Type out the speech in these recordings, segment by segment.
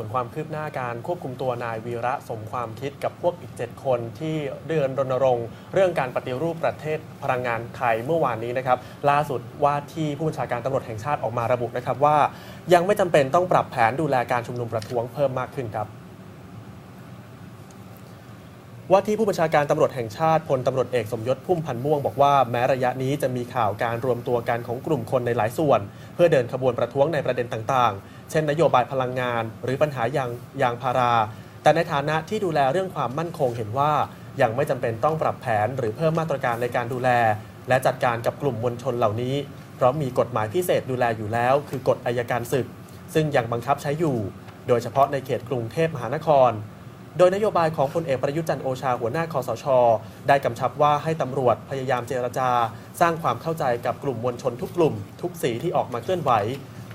ส่วนความคืบหน้าการควบคุมตัวนายวีระสมความคิดกับพวกอีก 7 คนที่เดินรณรงค์ เรื่องการปฏิรูปประเทศพลังงานไทยเมื่อวานนี้นะครับล่าสุดว่าที่ผู้บัญชาการตำรวจแห่งชาติออกมาระบุนะครับว่า ยังไม่จำเป็นต้องปรับแผนดูแลการชุมนุมประท้วงเพิ่มมากขึ้นครับว่าที่ผู้บัญชาการตำรวจแห่งชาติพลตำรวจเอกสมยศพุ่มพันธ์ม่วงบอกว่าแม้ระยะนี้จะมีข่าวการรวมตัวกันของกลุ่มคนในหลายส่วน เพื่อเดินขบวนประท้วงในประเด็นต่างๆ เช่น นโยบายพลังงาน หรือปัญหายางยางพารา แต่ในฐานะที่ดูแลเรื่องความมั่นคงเห็นว่ายังไม่จำเป็นต้องปรับแผนหรือเพิ่มมาตรการในการดูแล และจัดการกับกลุ่มมวลชนเหล่านี้ เพราะมีกฎหมายพิเศษดูแลอยู่แล้ว คือกฎอายการศึก ซึ่งยังบังคับใช้อยู่ โดยเฉพาะในเขตกรุงเทพมหานคร โดยนโยบายของพลเอกประยุทธ์จันโอชาหัวหน้าคอสช ได้กำชับว่าให้ตำรวจพยายามเจรจา สร้างความเข้าใจกับกลุ่มมวลชนทุกกลุ่ม ทุกสีที่ออกมาเคลื่อนไหว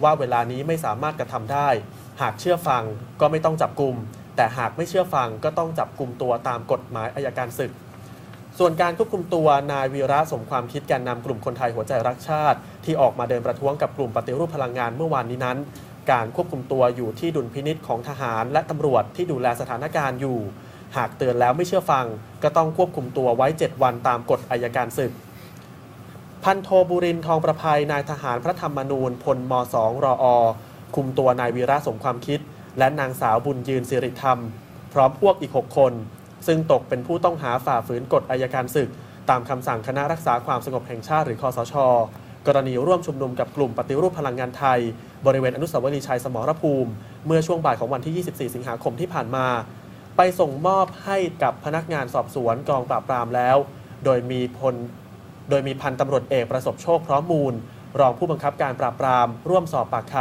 ว่าเวลานี้ไม่สามารถกระทำได้ หากเชื่อฟังก็ไม่ต้องจับกลุ่มแต่หากไม่เชื่อฟังก็ต้องจับกลุ่มตัวตามกฎหมายอายการศึก ส่วนการควบคุมตัวนายวีระสมความคิดแกนนำกลุ่มคนไทยหัวใจรักชาติ ที่ออกมาเดินประท้วงกับกลุ่มปฏิรูปพลังงานเมื่อวานนี้นั้น การควบคุมตัวอยู่ที่ดุลพินิษของทหาร และตำรวจที่ดูแลสถานการณ์อยู่ หากเตือนแล้วไม่เชื่อฟัง ก็ต้องควบคุมตัวไว้ 7 วันตามกฎอายการศึก พันโทบุรินทองประภัยนายทหารพระธรรมนูญพลม2รอคุมตัวนายวีระสมความคิด และนางสาวบุญยืนสิริธรรม พร้อมพวกอีก 6 คน ซึ่งตกเป็นผู้ต้องหาฝ่าฝืนกฎอายการศึก ตามคำสั่งคณะรักษาความสงบแห่งชาติหรือคอสช กรณีร่วมชุมนุมกับกลุ่มปฏิรูปพลังงานไทย บริเวณอนุสาวรีย์ชัยสมรภูมิ เมื่อช่วงบ่ายของวันที่ 24 สิงหาคมที่ผ่านมา ไปส่งมอบให้กับพนักงานสอบสวนกองปราบปรามแล้ว โดยมีพล โดยมีพันตำรวจเอกประสบโชคพร้อมมูล รองผู้บังคับการปราบปราม ร่วมสอบปากค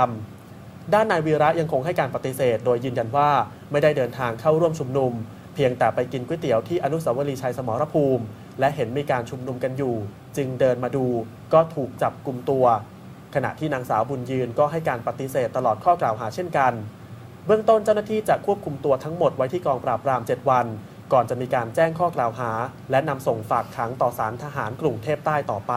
ำด้านนายวีระยังคงให้การปฏิเสธ โดยยืนยันว่าไม่ได้เดินทางเข้าร่วมชุมนุม เพียงแต่ไปกินก๋วยเตี๋ยวที่อนุสาวรีย์ชัยสมรภูมิ และเห็นมีการชุมนุมกันอยู่ จึงเดินมาดูก็ถูกจับกลุ่มตัว ขณะที่นางสาวบุญยืนก็ให้การปฏิเสธตลอดข้อกล่าวหาเช่นกัน เบื้องต้นเจ้าหน้าที่จะควบคุมตัวทั้งหมดไว้ที่กองปราบปราม 7 วัน ก่อนจะมีการแจ้งข้อกล่าวหา และนำส่งฝากขังต่อศาลทหารกรุงเทพใต้ต่อไป